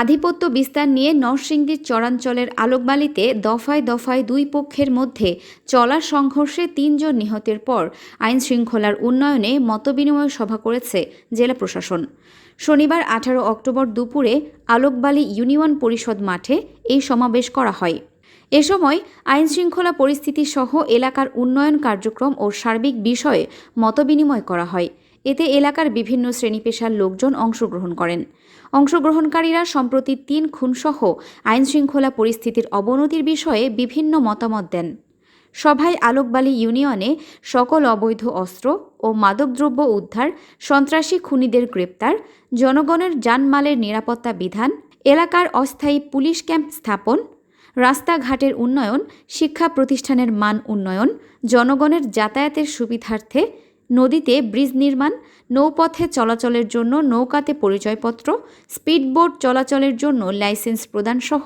আধিপত্য বিস্তার নিয়ে নরসিংদীর চরাঞ্চলের আলোকবালিতে দফায় দফায় দুই পক্ষের মধ্যে চলা সংঘর্ষে তিনজন নিহতের পর আইন শৃঙ্খলার উন্নয়নে মতবিনিময় সভা করেছে জেলা প্রশাসন। শনিবার আঠারো অক্টোবর দুপুরে আলোকবালি ইউনিয়ন পরিষদ মাঠে এই সমাবেশ করা হয়। এ সময় আইনশৃঙ্খলা পরিস্থিতি সহ এলাকার উন্নয়ন কার্যক্রম ও সার্বিক বিষয়ে মতবিনিময় করা হয়। এতে এলাকার বিভিন্ন শ্রেণি পেশার লোকজন অংশগ্রহণ করেন। অংশগ্রহণকারীরা সম্প্রতি তিন খুনসহ আইন শৃঙ্খলা পরিস্থিতির অবনতির বিষয়ে বিভিন্ন মতামত দেন। সভায় আলোকবালি ইউনিয়নে সকল অবৈধ অস্ত্র ও মাদকদ্রব্য উদ্ধার, সন্ত্রাসী খুনিদের গ্রেপ্তার, জনগণের জানমালের নিরাপত্তা বিধান, এলাকার অস্থায়ী পুলিশ ক্যাম্প স্থাপন, রাস্তাঘাটের উন্নয়ন, শিক্ষা প্রতিষ্ঠানের মান উন্নয়ন, জনগণের যাতায়াতের সুবিধার্থে নদীতে ব্রিজ নির্মাণ, নৌপথে চলাচলের জন্য নৌকাতে পরিচয়পত্র, স্পিডবোট চলাচলের জন্য লাইসেন্স প্রদানসহ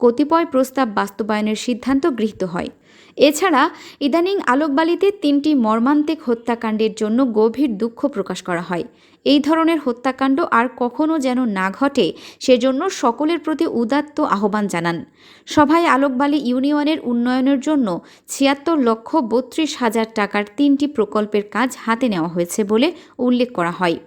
কতিপয় প্রস্তাব বাস্তবায়নের সিদ্ধান্ত গৃহীত হয়। এছাড়া ইদানিং আলোকবালিতে তিনটি মর্মান্তিক হত্যাকাণ্ডের জন্য গভীর দুঃখ প্রকাশ করা হয়। এই ধরনের হত্যাকাণ্ড আর কখনো যেন না ঘটে, সেজন্য সকলের প্রতি উদাত্ত আহ্বান জানান। সভায় আলোকবালি ইউনিয়নের উন্নয়নের জন্য ছিয়াত্তর লক্ষ বত্রিশ হাজার টাকার তিনটি প্রকল্পের কাজ হাতে নেওয়া হয়েছে বলে উল্লেখ করা হয়।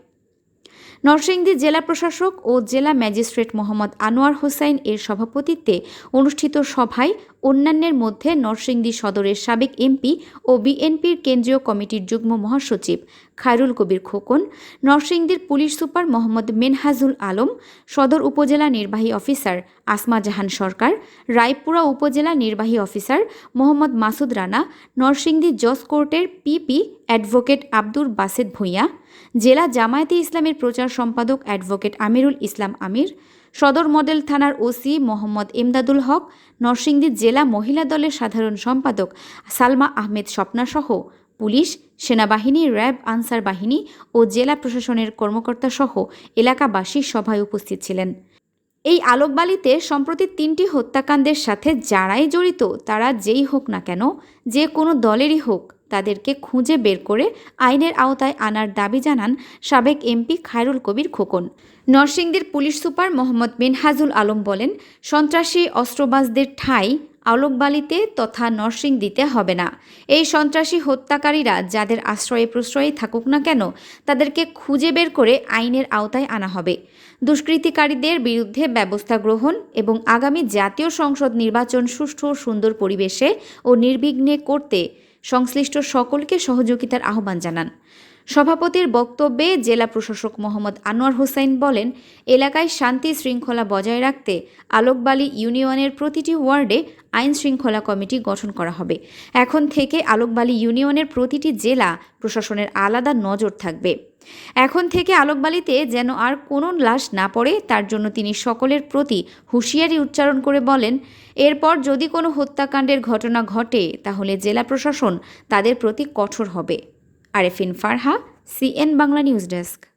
নরসিংদী জেলা প্রশাসক ও জেলা ম্যাজিস্ট্রেট মোহাম্মদ আনোয়ার হোসাইন এর সভাপতিত্বে অনুষ্ঠিত সভায় অন্যান্যের মধ্যে নরসিংদী সদরের সাবেক এমপি ও বিএনপির কেন্দ্রীয় কমিটির যুগ্ম মহাসচিব খায়রুল কবির খোকন, নরসিংদীর পুলিশ সুপার মোহাম্মদ মেনহাজুল আলম, সদর উপজেলা নির্বাহী অফিসার আসমা জাহান সরকার, রায়পুরা উপজেলা নির্বাহী অফিসার মোহাম্মদ মাসুদ রানা, নরসিংদী জজ কোর্টের পিপি অ্যাডভোকেট আব্দুর বাসেদ ভূঁইয়া, জেলা জামায়াতে ইসলামের প্রচার সম্পাদক অ্যাডভোকেট আমিরুল ইসলাম আমির সদর মডেল থানার ওসি মোহাম্মদ ইমদাদুল হক, নরসিংদী জেলা মহিলা দলের সাধারণ সম্পাদক সালমা আহমেদ স্বপ্নাসহ পুলিশ, সেনাবাহিনী, র্যাব, আনসার বাহিনী ও জেলা প্রশাসনের কর্মকর্তা সহ এলাকাবাসী সভায় উপস্থিত ছিলেন। এই আলোকবালিতে সম্প্রতি তিনটি হত্যাকাণ্ডের সাথে যারাই জড়িত তারা যেই হোক না কেন, যে কোনো দলেরই হোক তাদেরকে খুঁজে বের করে আইনের আওতায় আনার দাবি জানান সাবেক এমপি খায়রুল কবির খোকন। নরসিংদীর পুলিশ সুপার মোহাম্মদ মিনহাজুল আলম বলেন, সন্ত্রাসী অস্ত্রবাজদের ঠাঁই আলোকবালিতে তথা নরসিং দিতে হবে না। এই সন্ত্রাসী হত্যাকারীরা যাদের আশ্রয়ে প্রশ্রয়ে থাকুক না কেন, তাদেরকে খুঁজে বের করে আইনের আওতায় আনা হবে। দুষ্কৃতিকারীদের বিরুদ্ধে ব্যবস্থা গ্রহণ এবং আগামী জাতীয় সংসদ নির্বাচন সুষ্ঠু সুন্দর পরিবেশে ও নির্বিঘ্নে করতে সংশ্লিষ্ট সকলকে সহযোগিতার আহ্বান জানান। সভাপতির বক্তব্যে জেলা প্রশাসক মোহাম্মদ আনোয়ার হোসাইন বলেন, এলাকায় শান্তি শৃঙ্খলা বজায় রাখতে আলোকবালি ইউনিয়নের প্রতিটি ওয়ার্ডে আইন শৃঙ্খলা কমিটি গঠন করা হবে। এখন থেকে আলোকবালি ইউনিয়নের প্রতিটি জেলা প্রশাসনের আলাদা নজর থাকবে। এখন থেকে আলোকবালিতে যেন আর কোনো লাশ না পড়ে, তার জন্য তিনি সকলের প্রতি হুঁশিয়ারি উচ্চারণ করে বলেন, এরপর যদি কোনো হত্যাকাণ্ডের ঘটনা ঘটে, তাহলে জেলা প্রশাসন তাদের প্রতি কঠোর হবে। Arefin Farha, CN Bangla news desk.